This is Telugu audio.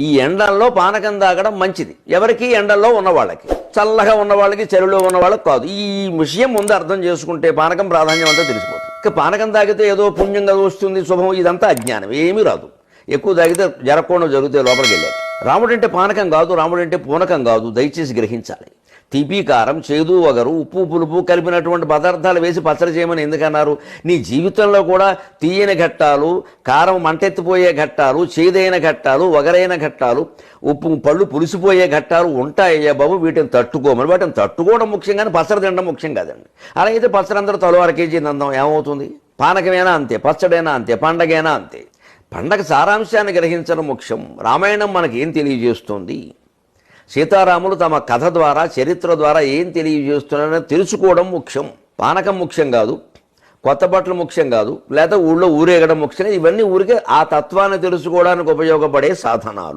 ఈ ఎండల్లో పానకం తాగడం మంచిది. ఎవరికి? ఎండల్లో ఉన్న వాళ్ళకి. చల్లగా ఉన్నవాళ్ళకి చలిలో ఉన్న వాళ్ళకి కాదు. ఈ విషయం ముందు అర్థం చేసుకుంటే పానకం ప్రాధాన్యం అంతా తెలిసిపోతుంది. ఇక పానకం తాగితే ఏదో పుణ్యంగా వస్తుంది శుభం ఇదంతా అజ్ఞానం. ఏమీ రాదు. ఎక్కువ తాగితే జరగకుండా జరిగితే లోపలికి వెళ్ళాక రాముడంటే పానకం కాదు రాముడంటే పూనకం కాదు. దయచేసి గ్రహించాలి. తీపి కారం చేదు వగరు ఉప్పు పులుపు కలిపినటువంటి పదార్థాలు వేసి పచ్చడి చేయమని ఎందుకన్నారు? నీ జీవితంలో కూడా తీయని ఘట్టాలు కారం మంటెత్తిపోయే ఘట్టాలు చేదైన ఘట్టాలు వగరైన ఘట్టాలు ఉప్పు పళ్ళు పులిసిపోయే ఘట్టాలు ఉంటాయ్యా బాబు. వీటిని తట్టుకోమని వాటిని తట్టుకోవడం ముఖ్యం కానీ పచ్చడి తినడం ముఖ్యం కాదండి. అలాగైతే పచ్చడి అందరూ తలో అర కేజీ నందం ఏమవుతుంది? పానకమైనా అంతే పచ్చడైనా అంతే పండగైనా అంతే? పండగ సారాంశాన్ని గ్రహించడం ముఖ్యం. రామాయణం మనకి ఏం తెలియజేస్తుంది? సీతారాములు తమ కథ ద్వారా చరిత్ర ద్వారా ఏం తెలియజేస్తున్నారని తెలుసుకోవడం ముఖ్యం. పానకం ముఖ్యం కాదు కొత్త బట్టలు ముఖ్యం కాదు లేదా ఊళ్ళో ఊరేగడం ముఖ్యం. ఇవన్నీ ఊరికే ఆ తత్వాన్ని తెలుసుకోవడానికి ఉపయోగపడే సాధనాలు.